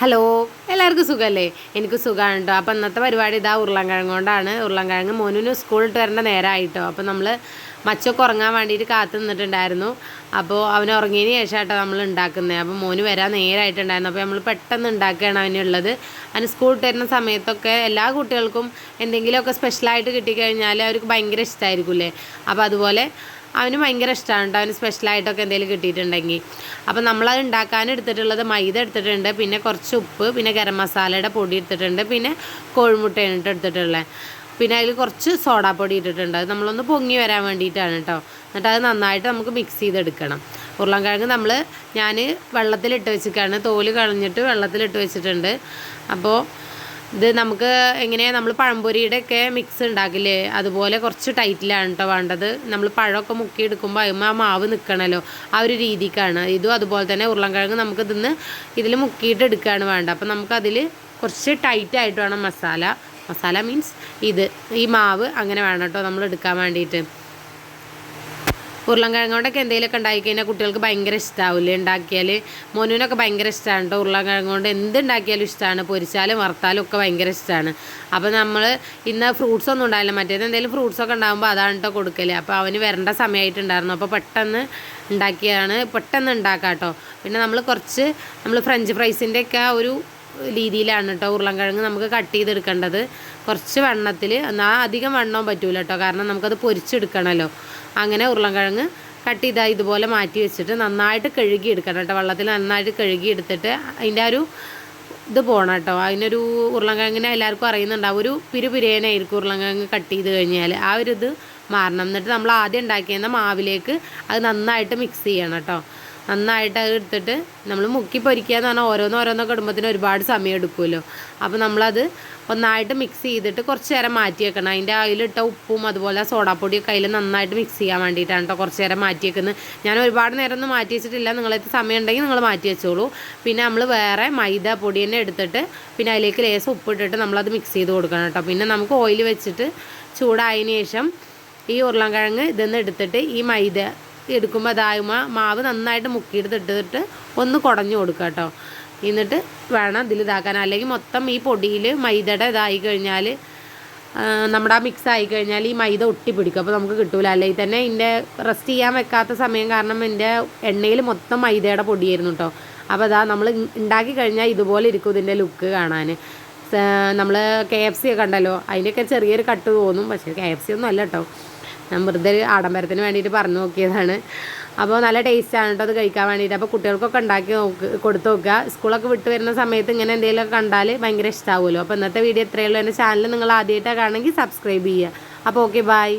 Hello എല്ലാവർക്കും സുഖമല്ലേ എനിക്ക് സുഖമാണ് കേട്ടോ അപ്പോൾ ഇന്നത്തെ പരിപാടി ഇതാ ഉരുളൻകിഴങ്ങ് കൊണ്ടാണ്. ഉരുളൻകിഴങ്ങ് സ്കൂളിൽ സ്കൂളിട്ട് വരേണ്ട നേരമായിട്ടോ അപ്പോൾ നമ്മൾ മച്ചൊക്കെ ഉറങ്ങാൻ വേണ്ടിയിട്ട് കാത്തു നിന്നിട്ടുണ്ടായിരുന്നു. അപ്പോൾ അവൻ ഉറങ്ങിയതിന് ശേഷം ആട്ടോ നമ്മൾ ഉണ്ടാക്കുന്നത് അപ്പോൾ മോന് വരാൻ നേരമായിട്ടുണ്ടായിരുന്നു അപ്പോൾ നമ്മൾ പെട്ടെന്ന് ഉണ്ടാക്കുകയാണ് അവനുള്ളത് അവന് സ്കൂളിട്ട് വരുന്ന സമയത്തൊക്കെ എല്ലാ കുട്ടികൾക്കും എന്തെങ്കിലുമൊക്കെ സ്പെഷ്യലായിട്ട് കിട്ടിക്കഴിഞ്ഞാൽ അവർക്ക് ഭയങ്കര ഇഷ്ടമായിരിക്കില്ലേ അപ്പോൾ അതുപോലെ അവന് ഭയങ്കര ഇഷ്ടമാണ് കേട്ടോ അവന് സ്പെഷ്യലായിട്ടൊക്കെ എന്തെങ്കിലും കിട്ടിയിട്ടുണ്ടെങ്കിൽ അപ്പോൾ നമ്മളത് ഉണ്ടാക്കാൻ എടുത്തിട്ടുള്ളത് മൈദ എടുത്തിട്ടുണ്ട് പിന്നെ കുറച്ച് ഉപ്പ് പിന്നെ ഗരം മസാലയുടെ പൊടി എടുത്തിട്ടുണ്ട് പിന്നെ കോഴിമുട്ടയാണ് കേട്ടോ എടുത്തിട്ടുള്ളത് പിന്നെ അതിൽ കുറച്ച് സോഡാപ്പൊടി ഇട്ടിട്ടുണ്ട്. അത് നമ്മളൊന്ന് പൊങ്ങി വരാൻ വേണ്ടിയിട്ടാണ് കേട്ടോ എന്നിട്ട് അത് നന്നായിട്ട് നമുക്ക് മിക്സ് ചെയ്തെടുക്കണം. ഉരുളൻകിഴങ്ങ് നമ്മൾ ഞാൻ വെള്ളത്തിലിട്ട് വെച്ചിട്ടാണ് തോൽ കളഞ്ഞിട്ട് വെള്ളത്തിലിട്ട് വെച്ചിട്ടുണ്ട്. അപ്പോൾ ഇത് നമുക്ക് എങ്ങനെയാണ് നമ്മൾ പഴംപൊരിയുടെ ഒക്കെ മിക്സ് ഉണ്ടാക്കില്ലേ അതുപോലെ കുറച്ച് ടൈറ്റിലാണ് കേട്ടോ വേണ്ടത്. നമ്മൾ പഴമൊക്കെ മുക്കി എടുക്കുമ്പോൾ അതിന് ആ മാവ് നിൽക്കണമല്ലോ ആ ഒരു രീതിക്കാണ്. ഇതും അതുപോലെ തന്നെ ഉരുളൻകിഴങ്ങ് നമുക്ക് ഇതിന്ന് ഇതിൽ മുക്കിയിട്ട് എടുക്കുകയാണ് വേണ്ടത്. അപ്പോൾ നമുക്കതിൽ കുറച്ച് ടൈറ്റായിട്ട് വേണം മസാല. മസാല മീൻസ് ഇത്. ഈ മാവ് അങ്ങനെ വേണം കേട്ടോ നമ്മൾ എടുക്കാൻ വേണ്ടിയിട്ട് ഉരുളൻകിഴങ്ങ് കൊണ്ടൊക്കെ എന്തെങ്കിലുമൊക്കെ ഉണ്ടാക്കി കഴിഞ്ഞാൽ കുട്ടികൾക്ക് ഭയങ്കര ഇഷ്ടമാവില്ലേ ഉണ്ടാക്കിയാൽ മോനുവിനൊക്കെ ഭയങ്കര ഇഷ്ടമാണ് കേട്ടോ. ഉരുളൻകിഴങ്ങ് കൊണ്ട് എന്ത് ഉണ്ടാക്കിയാലും ഇഷ്ടമാണ് പൊരിച്ചാലും വറുത്താലും ഒക്കെ ഭയങ്കര ഇഷ്ടമാണ് അപ്പോൾ നമ്മൾ ഇന്ന് ഫ്രൂട്ട്സ് ഒന്നും ഉണ്ടായില്ല. മറ്റേത് എന്തെങ്കിലും ഫ്രൂട്ട്സ് ഒക്കെ ഉണ്ടാകുമ്പോൾ അതാണ് കേട്ടോ കൊടുക്കൽ അപ്പോൾ അവന് വരേണ്ട സമയമായിട്ടുണ്ടായിരുന്നു അപ്പോൾ പെട്ടെന്ന് ഉണ്ടാക്കിയതാണ്. പെട്ടെന്ന് ഉണ്ടാക്കാം കേട്ടോ പിന്നെ നമ്മൾ കുറച്ച് നമ്മൾ ഫ്രഞ്ച് ഫ്രൈസിന്റെ ഒക്കെ ആ ഒരു രീതിയിലാണ് കേട്ടോ ഉരുളൻകിഴങ്ങ് നമുക്ക് കട്ട് ചെയ്തെടുക്കേണ്ടത്. കുറച്ച് വെണ്ണത്തിൽ എന്നാൽ അധികം വെണ്ണവും പറ്റൂല കേട്ടോ കാരണം നമുക്കത് പൊരിച്ചെടുക്കണമല്ലോ അങ്ങനെ ഉരുളൻകിഴങ്ങ് കട്ട് ചെയ്താൽ ഇതുപോലെ മാറ്റി വെച്ചിട്ട് നന്നായിട്ട് കഴുകി എടുക്കണം കേട്ടോ വെള്ളത്തിൽ നന്നായിട്ട് കഴുകി എടുത്തിട്ട് അതിന്റെ ഒരു ഇത് പോകണം കേട്ടോ അതിനൊരു ഉരുളൻകിഴങ്ങിനെ എല്ലാവർക്കും അറിയുന്നുണ്ടാവും. ഒരു പിരുപിരേനായിരിക്കും ഉരുളൻകിഴങ്ങ് കട്ട് ചെയ്ത് കഴിഞ്ഞാൽ ആ ഒരു ഇത് മാറണം. എന്നിട്ട് നമ്മൾ ആദ്യം ഉണ്ടാക്കിയിരുന്ന മാവിലേക്ക് അത് നന്നായിട്ട് മിക്സ് ചെയ്യണം കേട്ടോ നന്നായിട്ട് അത് എടുത്തിട്ട് നമ്മൾ മുക്കി പൊരിക്കുക എന്ന് പറഞ്ഞാൽ ഓരോന്ന് ഓരോന്നൊക്കെ ഇടുമ്പോഴത്തേന് ഒരുപാട് സമയം എടുക്കുമല്ലോ. അപ്പോൾ നമ്മളത് ഒന്നായിട്ട് മിക്സ് ചെയ്തിട്ട് കുറച്ച് നേരം മാറ്റി വെക്കണം. അതിന്റെ അതിലിട്ട ഉപ്പും അതുപോലെ സോഡാപ്പൊടിയൊക്കെ അതിൽ നന്നായിട്ട് മിക്സ് ചെയ്യാൻ വേണ്ടിയിട്ടാണ് കേട്ടോ കുറച്ച് നേരം മാറ്റി വെക്കുന്നത്. ഞാൻ ഒരുപാട് നേരം ഒന്നും മാറ്റി വെച്ചിട്ടില്ല. നിങ്ങളത് സമയം ഉണ്ടെങ്കിൽ നിങ്ങൾ മാറ്റി വെച്ചോളൂ. പിന്നെ നമ്മൾ വേറെ മൈദ പൊടി തന്നെ എടുത്തിട്ട് പിന്നെ അതിലേക്ക് ലേസ് ഉപ്പിട്ടിട്ട് നമ്മളത് മിക്സ് ചെയ്ത് കൊടുക്കണം കേട്ടോ പിന്നെ നമുക്ക് ഓയിൽ വെച്ചിട്ട് ചൂടായതിന് ശേഷം ഈ ഉരുളൻകിഴങ്ങ് ഇതൊന്ന് എടുത്തിട്ട് ഈ മൈദ എടുക്കുമ്പോൾ അതാകുമ്പോൾ മാവ് നന്നായിട്ട് മുക്കിയെടുത്തിട്ടിട്ട് ഒന്ന് കുടഞ്ഞു കൊടുക്കുക കേട്ടോ. എന്നിട്ട് വേണം ഇതിൽ ഇതാക്കാൻ. അല്ലെങ്കിൽ മൊത്തം ഈ പൊടിയിൽ മൈദയുടെ ഇതായി കഴിഞ്ഞാൽ നമ്മുടെ ആ മിക്സ് ആയി കഴിഞ്ഞാൽ ഈ മൈദ ഒട്ടിപ്പിടിക്കും അപ്പോൾ നമുക്ക് കിട്ടൂല. അല്ലെങ്കിൽ തന്നെ ഇതിന്റെ റെസ്റ്റ് ചെയ്യാൻ വെക്കാത്ത സമയം കാരണം എന്റെ എണ്ണയിൽ മൊത്തം മൈദയുടെ പൊടിയായിരുന്നു കേട്ടോ. അപ്പോൾ അതാ നമ്മൾ ഉണ്ടാക്കി കഴിഞ്ഞാൽ ഇതുപോലെ ഇരിക്കും ഇതിന്റെ ലുക്ക് കാണാൻ നമ്മൾ കെ എഫ് സി ഒക്കെ ഉണ്ടല്ലോ അതിന്റെയൊക്കെ ചെറിയൊരു കട്ട് തോന്നും. പക്ഷേ കെ എഫ് സി ഒന്നും അല്ല കേട്ടോ. ഞാൻ വെറുതെ ഒരു ആഡംബരത്തിന് വേണ്ടിയിട്ട് പറഞ്ഞു നോക്കിയതാണ്. അപ്പോൾ നല്ല ടേസ്റ്റാണ് കേട്ടോ അത് കഴിക്കാൻ വേണ്ടിയിട്ട്. അപ്പോൾ കുട്ടികൾക്കൊക്കെ ഉണ്ടാക്കി നോക്ക് കൊടുത്തു നോക്കുക. സ്കൂളൊക്കെ വിട്ട് വരുന്ന സമയത്ത് ഇങ്ങനെ എന്തെങ്കിലുമൊക്കെ കണ്ടാൽ ഭയങ്കര ഇഷ്ടമാവുമല്ലോ അപ്പോൾ ഇന്നത്തെ വീഡിയോ എത്രയുള്ളൂ എന്റെ ചാനൽ നിങ്ങൾ ആദ്യമായിട്ടാണ് കാണണമെങ്കിൽ സബ്സ്ക്രൈബ് ചെയ്യുക. അപ്പോൾ ഓക്കെ ബായ്